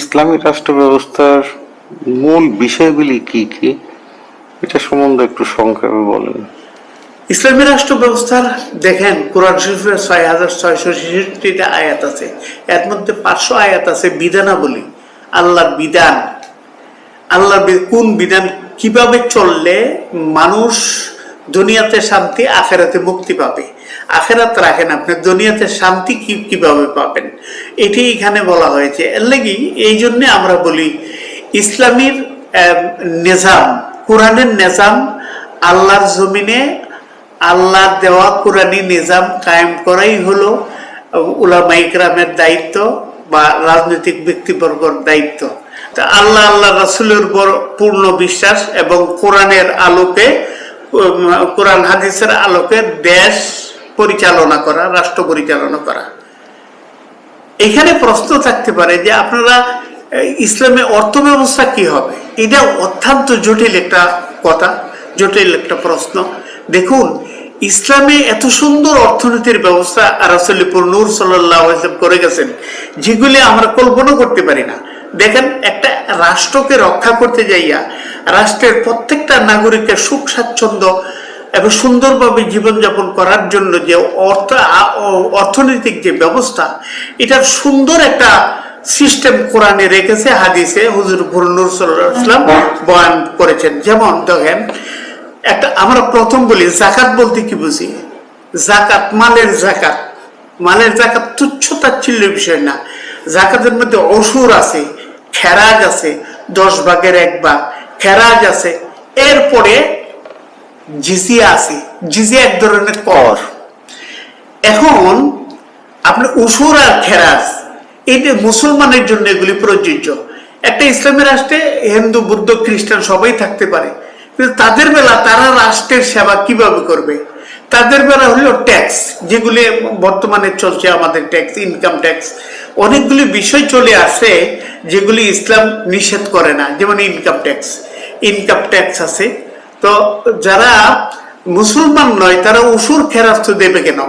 ইসলামী রাষ্ট্র ব্যবস্থার মূল বিষয়গুলি কি কি? এটা সম্বন্ধে একটু সংক্ষেপে বলেন। ইসলামী রাষ্ট্র ব্যবস্থার দেখেন, কোরআন শরীফের ছয় হাজার ছয়শো ছেষট্টিটা আয়াত আছে। এর মধ্যে পাঁচশো আয়াত আছে বিধানাবলী, আল্লাহর বিধান। আল্লাহর কোন বিধান কীভাবে চললে মানুষ দুনিয়াতে শান্তি, আখেরাতে মুক্তি পাবে। আখেরাত রাখেন আপনি, দুনিয়াতে শান্তি কি, কীভাবে পাবেন? এটি এখানে বলা হয়েছে। এর লাগি এই জন্যে আমরা বলি, ইসলামীর নিজাম, কোরআনের নিজাম, আল্লাহর জমিনে আল্লাহ দেওয়া কোরআনী নিজাম কায়েম করাই হলো, উলামা ইকরামের দায়িত্ব বা রাজনৈতিক ব্যক্তিবর্গর দায়িত্ব। তা আল্লাহ আল্লাহ রাসুলের উপর পূর্ণ বিশ্বাস এবং কোরআনের আলোকে কোরআন হাদিসের আলোকে দেশ পরিচালনা করা, রাষ্ট্র পরিচালনা করা। এখানে প্রশ্ন থাকতে পারে যে আপনারা ইসলামে অর্থ ব্যবস্থা কি হবে? এটা অত্যন্ত জটিল একটা কথা, জটিল একটা প্রশ্ন। দেখুন, ইসলামে এত সুন্দর অর্থনীতির ব্যবস্থা রাসলিপুর নূর সাল্লাহ করে গেছেন, যেগুলি আমরা কল্পনা করতে পারি না। দেখেন, একটা রাষ্ট্রকে রক্ষা করতে যাইয়া রাষ্ট্রের প্রত্যেকটা নাগরিকের সুখ, স্বাচ্ছন্দ্য এবং সুন্দরভাবে জীবনযাপন করার জন্য যে অর্থ, অর্থনৈতিক যে ব্যবস্থা, এটার সুন্দর একটা সিস্টেম কোরআনে রেখেছে, হাদিসে হুজুর সাল্লাম বয়ান করেছেন। যেমন দেখেন, একটা আমরা প্রথম বলি জাকাত বলতে কি বুঝি? জাকাত মালের জাকাত মালের জাকাত তুচ্ছ তাচ্ছিল্যের বিষয় না। জাকাতের মধ্যে অসুর আছে খেরাজ আছে দশ ভাগের এক ভাগ। খেরাজ আছে এরপরে জিজিয়া আছে। জিজিয়া এক ধরনের কর। এখন আপনি উসুর আর খেরাজ এটা মুসলমানের জন্য এগুলি প্রযোজ্য। একটা ইসলামী রাষ্ট্রে হিন্দু বুদ্ধ খ্রিস্টান সবাই থাকতে পারে। কিন্তু তাদের বেলা তারা রাষ্ট্রের সেবা কীভাবে করবে? তাদের বেলা হলো ট্যাক্স যেগুলি বর্তমানে চলছে আমাদের ট্যাক্স ইনকাম ট্যাক্স। অনেকগুলি বিষয় চলে আসে যেগুলি ইসলাম নিষেধ করে না, যেমন ইনকাম ট্যাক্স ইনকাম ট্যাক্স আছে। তো যারা মুসলমান নয়, তারা উসুর খেরাস্ত দেবে কেন?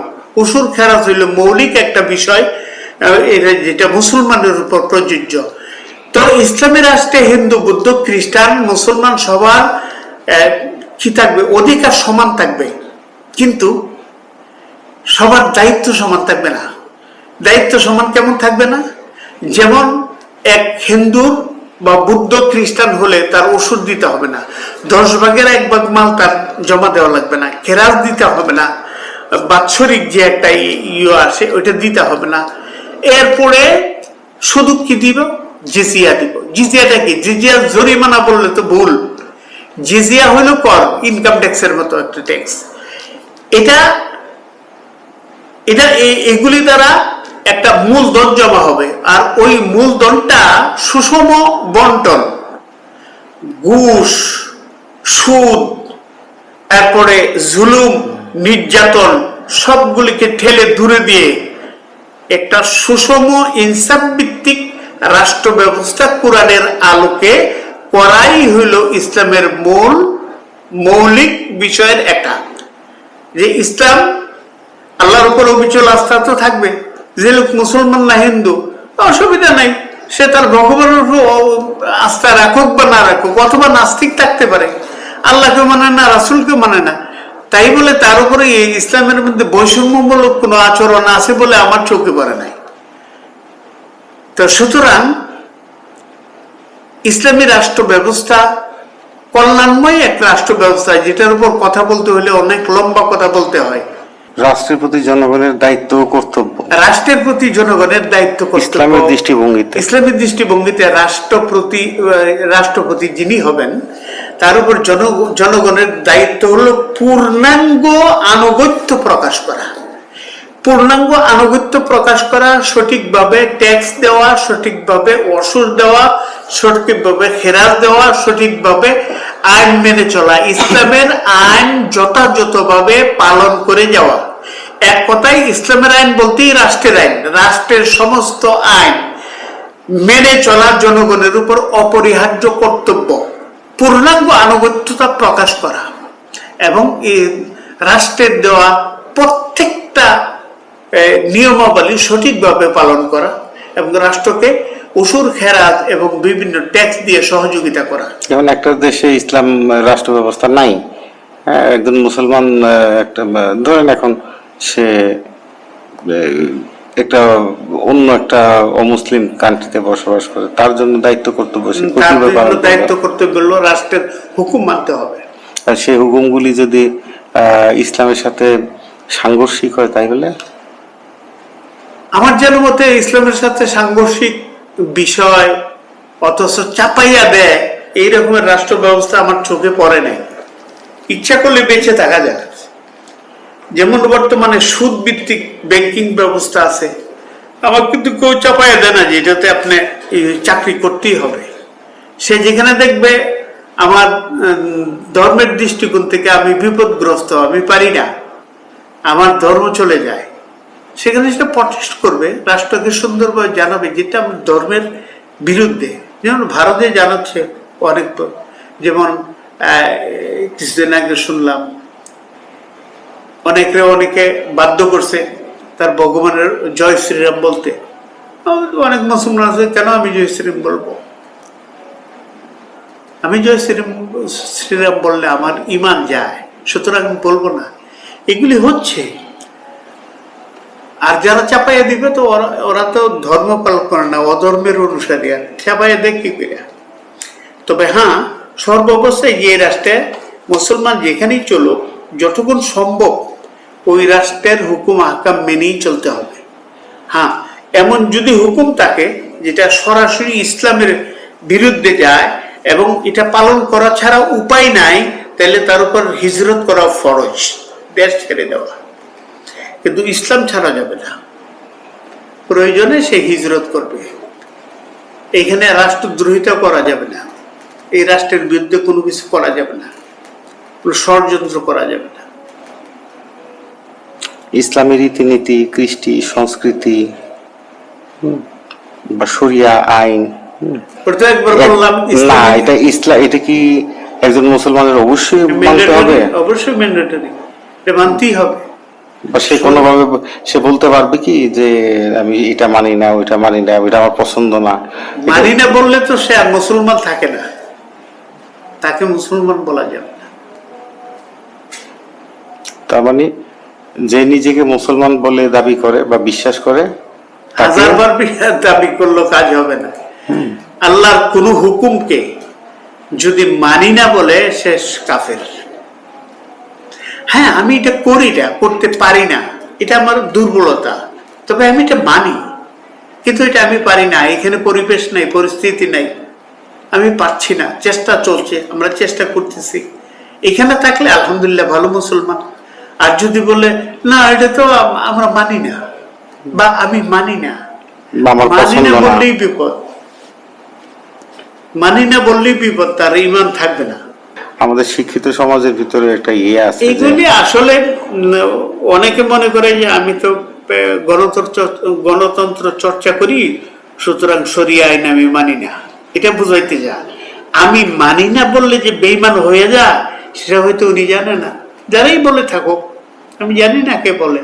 উসুর খেরাজ হইল মৌলিক একটা বিষয় যেটা মুসলমানের উপর প্রযোজ্য। তো ইসলামী রাষ্ট্রে হিন্দু, বুদ্ধ, খ্রিস্টান, মুসলমান সবার কি থাকবে? অধিকার সমান থাকবে। কিন্তু সবার দায়িত্ব সমান থাকবে না। দায়িত্ব সমান কেমন থাকবে না? যেমন এক হিন্দুর বা বুদ্ধ খ্রিস্টান হলে তার ওষুধ দিতে হবে না। দশ ভাগের এক ভাগ মাল তার জমা দেওয়া লাগবে না। খেরাজ দিতে হবে না। বাৎসরিক যে একটা ইয়ে আসে ওইটা দিতে হবে না। এরপরে শুধু কি দিব? জিজিয়া দিব। জিজিয়াটা কি? জিজিয়া জরিমানা বললে তো ভুল। জিজিয়া হলো কর ইনকাম ট্যাক্সের মতো একটা ট্যাক্স এটা এটা এগুলি দ্বারা একটা মূলধন জমা হবে। আর ওই মূলধনটা সুষম বন্টন। ঘুষ, সুদ তারপরে জুলুম, নির্যাতন, সবগুলিকে ঠেলে দূরে দিয়ে একটা সুষম ইনসাফ ভিত্তিক রাষ্ট্র ব্যবস্থা কোরআনের আলোকে করাই হইল ইসলামের মূল, মৌলিক বিষয়ের একটা। যে ইসলাম আল্লাহর উপর অবিচল আস্থা তো থাকবে। যে লোক মুসলমান না, হিন্দু, অসুবিধা নাই। সে তার ভগবানের আস্থা রাখুক বা না রাখুক, অথবা নাস্তিক থাকতে পারে। আল্লাহকে মানে না রাসুলকে মানে না। তাই বলে তার উপরে ইসলামের মধ্যে বৈষম্যমূলক কোনো আচরণ আছে বলে আমার চোখে পড়ে নাই। তো সুতরাং ইসলামী রাষ্ট্র ব্যবস্থা কল্যাণময় এক রাষ্ট্র ব্যবস্থা যেটার উপর কথা বলতে হলে অনেক লম্বা কথা বলতে হয়। রাষ্ট্রের প্রতি জনগণের দায়িত্ব ও কর্তব্য। রাষ্ট্রের প্রতি জনগণের দায়িত্ব ইসলামের দৃষ্টিভঙ্গিতে। ইসলামের দৃষ্টিভঙ্গিতে রাষ্ট্রপ্রতি আহ, রাষ্ট্রপতি যিনি হবেন তার উপর জন জনগণের দায়িত্ব হলো পূর্ণাঙ্গ আনুগত্য প্রকাশ করা। পূর্ণাঙ্গ আনুগত্য প্রকাশ করা সঠিকভাবে ট্যাক্স দেওয়া সঠিকভাবে ওষুধ দেওয়া সঠিকভাবে খেরাজ দেওয়া সঠিকভাবে আইন মেনে চলা, ইসলামের আইন যথাযথভাবে পালন করে যাওয়া। এক কথায়, ইসলামের আইন বলতেই রাষ্ট্রের আইন, রাষ্ট্রের সমস্ত আইন মেনে চলা জনগণের উপর অপরিহার্য কর্তব্য। পূর্ণাঙ্গ আনুগত্যতা প্রকাশ করা এবং রাষ্ট্রের দেওয়া প্রত্যেকটা নিয়মাবলী সঠিকভাবে পালন করা এবং রাষ্ট্রকে অসুর খেরাত এবং বিভিন্ন ট্যাক্স দিয়ে সহযোগিতা করা। যেমন একটা দেশে ইসলাম রাষ্ট্র ব্যবস্থা নাই একজন মুসলমান একটা ধরেন এখন সে একটা অন্য একটা অমুসলিম কান্ট্রিতে বসবাস করে তার জন্য দায়িত্ব কর্তব্য কর্তব্য। দায়িত্ব করতে বলল রাষ্ট্রের হুকুম মানতে হবে। আর সেই হুকুমগুলি যদি ইসলামের সাথে সাংঘর্ষিক হয় তাই হলে আমার যেন মতে ইসলামের সাথে সাংঘর্ষিক বিষয়, অথচ চাপাইয়া দেয়, এই রকমের রাষ্ট্র ব্যবস্থা আমার চোখে পড়ে নাই। ইচ্ছা করলে বেঁচে থাকা যায়। যেমন বর্তমানে সুদ ভিত্তিক ব্যাংকিং ব্যবস্থা আছে আমার কিন্তু কেউ চাপাইয়া দেয় না যে এটাতে আপনি চাকরি করতেই হবে। সে যেখানে দেখবে, আমার ধর্মের দৃষ্টিকোণ থেকে আমি বিপদগ্রস্ত, আমি পারি না। আমার ধর্ম চলে যায়। সেখানে সেটা প্রটেস্ট করবে, রাষ্ট্রকে সুন্দরভাবে জানাবে, যেটা ধর্মের বিরুদ্ধে। যেমন ভারতে জানাচ্ছে অনেক যেমন কিছুদিন আগে শুনলাম। অনেকে অনেকে বাধ্য করছে তার ভগবানের জয় শ্রীরাম বলতে। অনেক মুসলমান আছে, কেন আমি জয় শ্রীরাম বলব? আমি জয় শ্রীরাম শ্রীরাম বললে আমার ইমান যায়, সুতরাং আমি বলব না। এগুলি হচ্ছে আর যারা চাপাইয়া দিবে তো ওরা তো ধর্ম পালন করে না, অধর্মের অনুসারী আর চাপাইয়া দেখ কি করে তবে হ্যাঁ সর্বাবস্থায় যে রাষ্ট্রে মুসলমান যেখানেই চলুক যতক্ষণ সম্ভব ওই রাষ্ট্রের হুকুম, আকাম মেনেই চলতে হবে। হ্যাঁ এমন যদি হুকুম থাকে যেটা সরাসরি ইসলামের বিরুদ্ধে যায় এবং এটা পালন করা ছাড়া উপায় নাই, তাহলে তার উপর হিজরত করা ফরজ। দেশ ছেড়ে দেওয়া। কিন্তু ইসলাম ছাড়া যাবে না। প্রয়োজনে সে হিজরত করবে। এখানে রাষ্ট্রদ্রোহিতা করা যাবে না। এই রাষ্ট্রের বিরুদ্ধে কোনো কিছু করা যাবে না। কোনো ষড়যন্ত্র করা যাবে না। ইসলামী রীতিনীতি কৃষ্টি সংস্কৃতি বা শরিয়া আইন না এটা ইসলাম এটা কি একজন মুসলমানের অবশ্যই মানতে হবে? অবশ্যই ম্যান্ডেটরি এটা মানতেই হবে। বা সে কোনোভাবে সে বলতে পারবে কি যে আমি এটা মানি না ওইটা মানি না ওইটা আমার পছন্দ না। মানি না বললে তো সে আর মুসলমান থাকে না। তাকে মুসলমান বলা যাবে না। তার মানে যে নিজেকে মুসলমান বলে দাবি করে বা বিশ্বাস করে তাকে- হাজার বার দাবি করলেও কাজ হবে না। আল্লাহর কোন হুকুমকে যদি মানি না বলে সে কাফের। হ্যাঁ আমি এটা করি না করতে পারি না। এটা আমার দুর্বলতা। তবে আমি এটা মানি। কিন্তু এটা আমি পারি না। এখানে পরিবেশ নাই পরিস্থিতি নাই। আমি পারছি না। চেষ্টা চলছে আমরা চেষ্টা করতেছি। এখানে থাকলে আলহামদুলিল্লাহ ভালো মুসলমান। আর যদি বলে না এটা তো আমরা মানি না। বা আমি মানি না। মানি না না। বললেই বিপদ। মানি না বললেই বিপদ তার ইমান থাকবে না। আমাদের শিক্ষিত সমাজের ভিতরে একটা ইয়ে আছে এইগুলি আসলে অনেকে মনে করে যে আমি তো গণতন্ত্র গণতন্ত্র চর্চা করি, সুতরাং সরিয়ে আইন আমি মানি না। এটা বুঝাইতে যা আমি মানি না বললে যে বেইমান হয়ে যা সেটা হয়তো উনি জানে না। যারাই বলে থাকুক, আমি জানি না কে বলে।